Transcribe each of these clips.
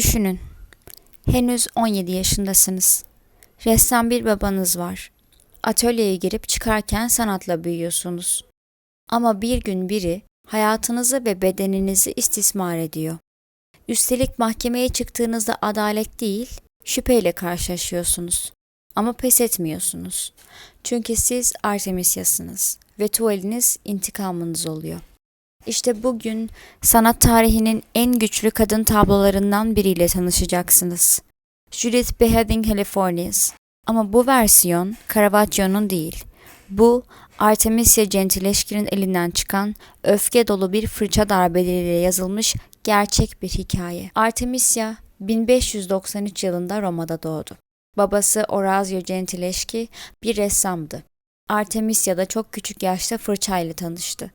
Düşünün. Henüz 17 yaşındasınız. Ressam bir babanız var. Atölyeye girip çıkarken sanatla büyüyorsunuz. Ama bir gün biri hayatınızı ve bedeninizi istismar ediyor. Üstelik mahkemeye çıktığınızda adalet değil, şüpheyle karşılaşıyorsunuz. Ama pes etmiyorsunuz. Çünkü siz Artemisyasınız ve tuvaliniz intikamınız oluyor. İşte bugün sanat tarihinin en güçlü kadın tablolarından biriyle tanışacaksınız. Judith Beheading Californias. Ama bu versiyon Caravaggio'nun değil. Bu Artemisia Gentileschi'nin elinden çıkan öfke dolu bir fırça darbeleriyle yazılmış gerçek bir hikaye. Artemisia 1593 yılında Roma'da doğdu. Babası Orazio Gentileschi bir ressamdı. Artemisia da çok küçük yaşta fırçayla tanıştı.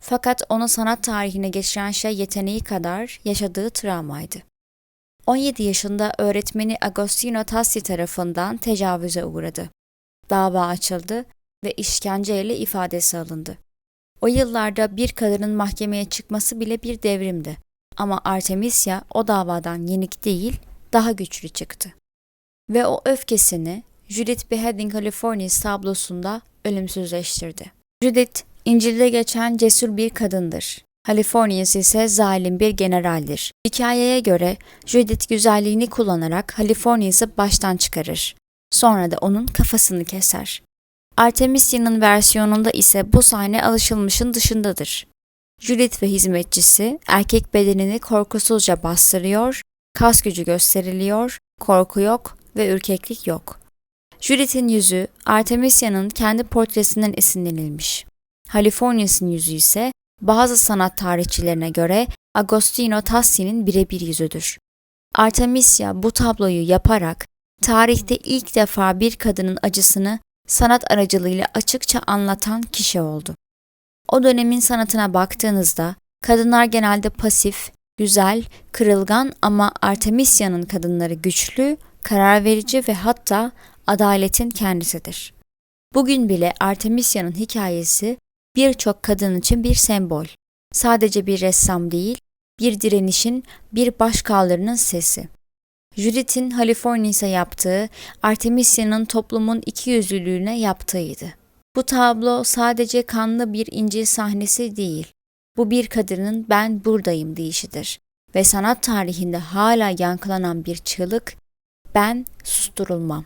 Fakat onu sanat tarihine geçiren şey yeteneği kadar yaşadığı travmaydı. 17 yaşında öğretmeni Agostino Tassi tarafından tecavüze uğradı. Dava açıldı ve işkenceyle ifadesi alındı. O yıllarda bir kadının mahkemeye çıkması bile bir devrimdi. Ama Artemisia o davadan yenik değil, daha güçlü çıktı. Ve o öfkesini Judith Beheading Californias tablosunda ölümsüzleştirdi. Judith, İncil'de geçen cesur bir kadındır. Californias ise zalim bir generaldir. Hikayeye göre Judith güzelliğini kullanarak Californias'ı baştan çıkarır. Sonra da onun kafasını keser. Artemisia'nın versiyonunda ise bu sahne alışılmışın dışındadır. Judith ve hizmetçisi erkek bedenini korkusuzca bastırıyor, kas gücü gösteriliyor, korku yok ve ürkeklik yok. Judith'in yüzü Artemisia'nın kendi portresinden esinlenilmiş. Californias'ın yüzü ise bazı sanat tarihçilerine göre Agostino Tassi'nin birebir yüzüdür. Artemisia bu tabloyu yaparak tarihte ilk defa bir kadının acısını sanat aracılığıyla açıkça anlatan kişi oldu. O dönemin sanatına baktığınızda kadınlar genelde pasif, güzel, kırılgan ama Artemisia'nın kadınları güçlü, karar verici ve hatta adaletin kendisidir. Bugün bile Artemisia'nın hikayesi birçok kadın için bir sembol. Sadece bir ressam değil, bir direnişin, bir başkaldırının sesi. Judith'in California'sa yaptığı, Artemisia'nın toplumun ikiyüzlülüğüne yaptığıydı. Bu tablo sadece kanlı bir İncil sahnesi değil. Bu bir kadının ben buradayım deyişidir ve sanat tarihinde hala yankılanan bir çığlık ben susturulmam.